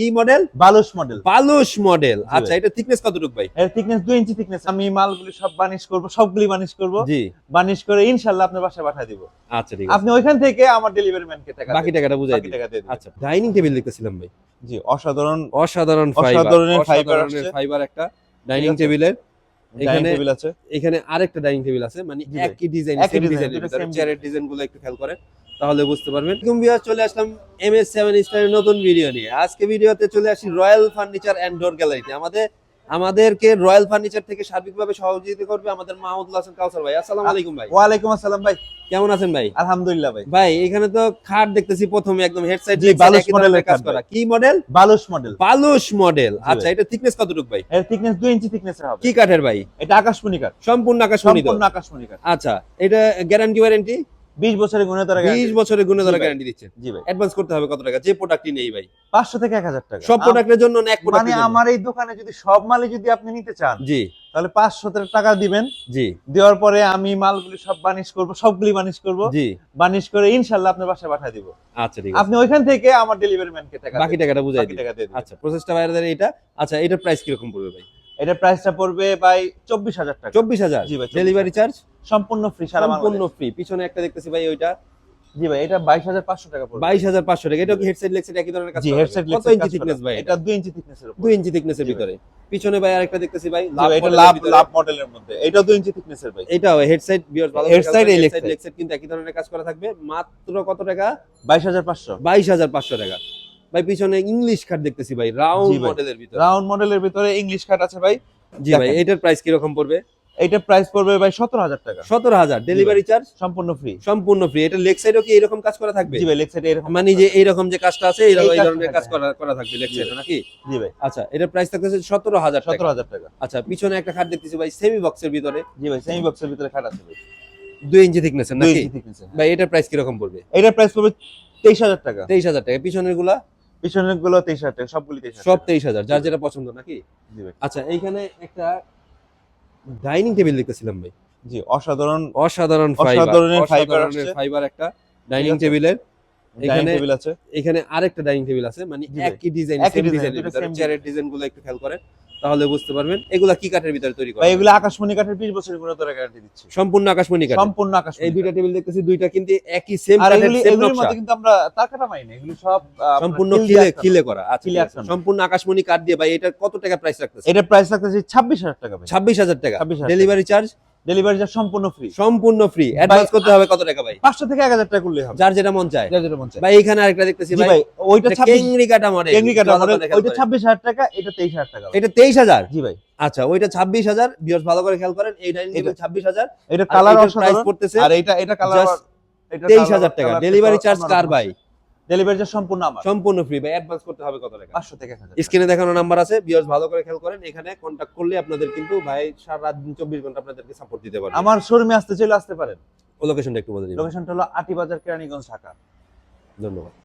কি মডেল বালুস মডেল বালুস মডেল আচ্ছা এটা থিকনেস কতটুকু ভাই? এর থিকনেস 2 ইঞ্চি থিকনেস আমি মালগুলি সব বানিশ করব সবগুলি বানিশ করব। জি। বানিশ করে ইনশাআল্লাহ আপনার বাসায় পাঠিয়ে দিব। আচ্ছা ঠিক আছে। আপনি ওইখান থেকে আমার ডেলিভারি ম্যানকে টাকা বাকি টাকাটা বুঝাই বাকি দিন। টাকা দিয়ে আচ্ছা ডাইনিং টেবিল দেখতেছিলাম ভাই। জি অসাধারণ অসাধারণ ফাইবার fiber অসাধারণের আসছে। ফাইবার একটা ডাইনিং টেবিলের এখানে টেবিল আছে। এখানে আরেকটা ডাইনিং টেবিল আছে। মানে একই ডিজাইন সেম ভিতরে same চেয়ারের ডিজাইনগুলো একটু খেয়াল করেন। তাহলে বুঝতে পারবেন। এরকম চলে আসলাম এম এস সেভেন স্টারের নতুন ভিডিও নিয়ে। আজকে ভিডিওতে চলে আসি রয়্যাল ফার্নিচার অ্যান্ড ডোর গ্যালারিতে আমাদের আমাদেরকে রয়্যাল ফার্নিচার থেকে সার্বিকভাবে সহযোগিতা করবে আমাদের মাহমুদুল হাসান কাউসার ভাই। আসসালামু আলাইকুম ভাই। ওয়ালাইকুম আসসালাম ভাই। কেমন আছেন ভাই? আলহামদুলিল্লাহ ভাই। ভাই এখানে তো খাট দেখতেছি প্রথমে একদম হেড সাইড জি, বালুস মডেলের কাজ করা। কি মডেল বালুশ মডেল বালুশ মডেল আচ্ছা এটা থিকনেস কতটুকু ভাই? এর থিকনেস 2 ইঞ্চি থিকনেসের হবে। কি কাঠের ভাই? এটা আকাশমণি কাঠ। সম্পূর্ণ আকাশমণি সম্পূর্ণ আকাশমণি কাঠ। আচ্ছা এটা গ্যারান্টি ওয়ারেন্টি 20 বছরের গুণের বিশ বছরের গুণে ভাই। গ্যারান্টি দিচ্ছে জি ভাই। অ্যাডভান্স করতে হবে কত টাকা? যে প্রোডাক্টই নেই ভাই। 500 থেকে 1000 টাকা। সব প্রোডাক্টের জন্য না এক মানে আমার এই দোকানে যদি সব মালই যদি আপনি নিতে চান জি। তাহলে 500 টাকা দিবেন। জি। দেওয়ার পরে আমি মালগুলি সব বানিশ করব সবগুলি বানিশ করব। জি। বানিশ করে ইনশাআল্লাহ আপনার বাসায় পাঠিয়ে দিব। আচ্ছা ঠিক আছে। আপনি ওইখান থেকে আমার ডেলিভারি ম্যানকে টাকা বাকি টাকাটা বুঝাই দিন। আচ্ছা প্রসেসটা বাইরে এটা আচ্ছা এটার প্রাইস কীরকম পড়বে ভাই? এটা প্রাইসটা পড়বে ভাই 24000 টাকা। চব্বিশ হাজার? জি ভাই, ডেলিভারি চার্জ সম্পূর্ণ ফ্রি সারা সম্পূর্ণ ফ্রি পিছনে একটা দেখতেছি ভাই ওইটা। জি ভাই এটা 22500 টাকা পড়বে। বাইশ হাজার পাঁচশো টাকা। এটা কি হেডসেট লেগসেট একই ধরনের কাজ জি হেডসেট থাকবে? কত ইঞ্চি থিকনেস ভাই এটা? 2 ইঞ্চি থিকনেসের উপর। দুই ইঞ্চি থিকনেসের ভিতরে। পিছনে ভাই আরেকটা দেখতেছি ভাই ভাই, এটা লাভ। লাভ মডেলের মধ্যে। এটা 2 ইঞ্চি থিকনেসের ভাই। এটাও হেডসাইড বিয়ার ভালো side। লেগসেট কিন্তু একই ধরনের কাজ করা থাকবে। মাত্র কত টাকা? 22500 বাইশ হাজার পাঁচশো টাকা। ভাই পিছনে ইংলিশ কার্ড দেখতেছি ভাই রাউন্ড মডেলের ভিতরে। রাউন্ড মডেলের ভিতরে ইংলিশ কাট আছে ভাই। জি ভাই এটার প্রাইস কীরকম পড়বে? এটা প্রাইস পড়বে ভাই 17000 টাকা। সতেরো হাজার ডেলিভারি চার্জ সম্পূর্ণ ফ্রি সম্পূর্ণ ফ্রি এটা লেগ সাইডও কি এরকম কাজ করা থাকবে? জি ভাই লেগ সাইডে এরকম মানে যে এইরকম যে কাজটা আছে এই ধরনের কাজ করা করা থাকবে লেগ সাইডে নাকি? জি ভাই। আচ্ছা এটার প্রাইস থাকতেছে সতেরো হাজার টাকা। 17000 টাকা। আচ্ছা পিছনে একটা খাট দেখতেছি ভাই সেমি বক্সের ভিতরে। জি ভাই সেমি বক্সের ভিতরে খাট আছে ভাই। দুই ইঞ্চি থিকনেসের নাকি? ভাই এটার প্রাইস কীরকম পড়বে? এটার প্রাইস পড়বে 23000 টাকা। তেইশ হাজার টাকা। পিছনেরগুলা পিছনেরগুলো তেইশ হাজার সবগুলি তেইশ সব তেইশ হাজার যার যেটা পছন্দ নাকি? আচ্ছা এইখানে একটা ডাইনিং টেবিল দেখতেছিলাম ভাই। জি অসাধারণ অসাধারণ ফাইবার অসাধারণের fiber ফাইবার একটা ডাইনিং টেবিলের। এখানে টেবিল আছে। এখানে আরেকটা ডাইনিং টেবিল আছে মানে একই ডিজাইন সেম same চেয়ারের ডিজাইনগুলো একটু খেয়াল করেন। তাহলে বুঝতে পারবেন এগুলা কি কাঠের ভিতরে তৈরি করা এগুলো আকাশমণি কাঠের 20 বছরের পুরনো তোরা গ্যারান্টি দিচ্ছি। সম্পূর্ণ আকাশমণি কাঠ সম্পূর্ণ আকাশমণি এই দুইটা টেবিল দেখতেছি দুইটা কিন্তু একই সেম আর কাঠের এগুলি সেম নকশা। মধ্যে কিন্তু আমরা তার কাটা পাই না এগুলি সব সম্পূর্ণ কিলে খিলে খিলে করা। আচ্ছা। সম্পূর্ণ আকাশমণি কাঠ দিয়ে ভাই এটা কত টাকা প্রাইস রাখতেছে এটা প্রাইস রাখতেছি 26000 টাকা ভাই। ছাব্বিশ হাজার টাকা। ডেলিভারি চার্জ ডেলিভারি চার্জ সম্পূর্ণ ফ্রি সম্পূর্ণ ফ্রি অ্যাডভান্স করতে হবে কত টাকা ভাই? 500 থেকে 1000 টাকা করলে হবে। যার যেটা মন চায়। যা যেটা মন চায়। ভাই এখানে আরেকটা দেখতেছি ভাই। ভাই ওইটা এটা 26 কেংরি কাটা মডেল কেংরি কাটা মডেল ওইটা 26000 টাকা এটা 23000 টাকা। এটা তেইশ হাজার? জি ভাই। আচ্ছা ওইটা ছাব্বিশ হাজার। বিয়স ভালো করে খেয়াল করেন এই ডাইনিং টেবিল এটা- ছাব্বিশ হাজার। এটা কালার প্রাইস পড়তেছে আর এটা এটা কালার Just তেইশ হাজার টাকা। ডেলিভারি চার্জ কার ভাই? ডেলিভারি চার্জ সম্পূর্ণ আমার। সম্পূর্ণ ফ্রি ভাই অ্যাডভান্স করতে হবে কত টাকা? 500 থেকে 1000 স্ক্রিনে দেখানো নাম্বার আছে ভিউয়ার্স ভালো করে খেয়াল করেন এখানে কন্ট্যাক্ট করলে আপনাদের কিন্তু ভাই সারা রাত দিন চব্বিশ ঘণ্টা আপনাদেরকে সাপোর্ট দিতে পারবে। আমার শোরুমে আসতে চাইলে আসতে পারেন। লোকেশনটা একটু বলে দিন। লোকেশনটা হলো আটিবাজার কেরানীগঞ্জ ঢাকা। ধন্যবাদ।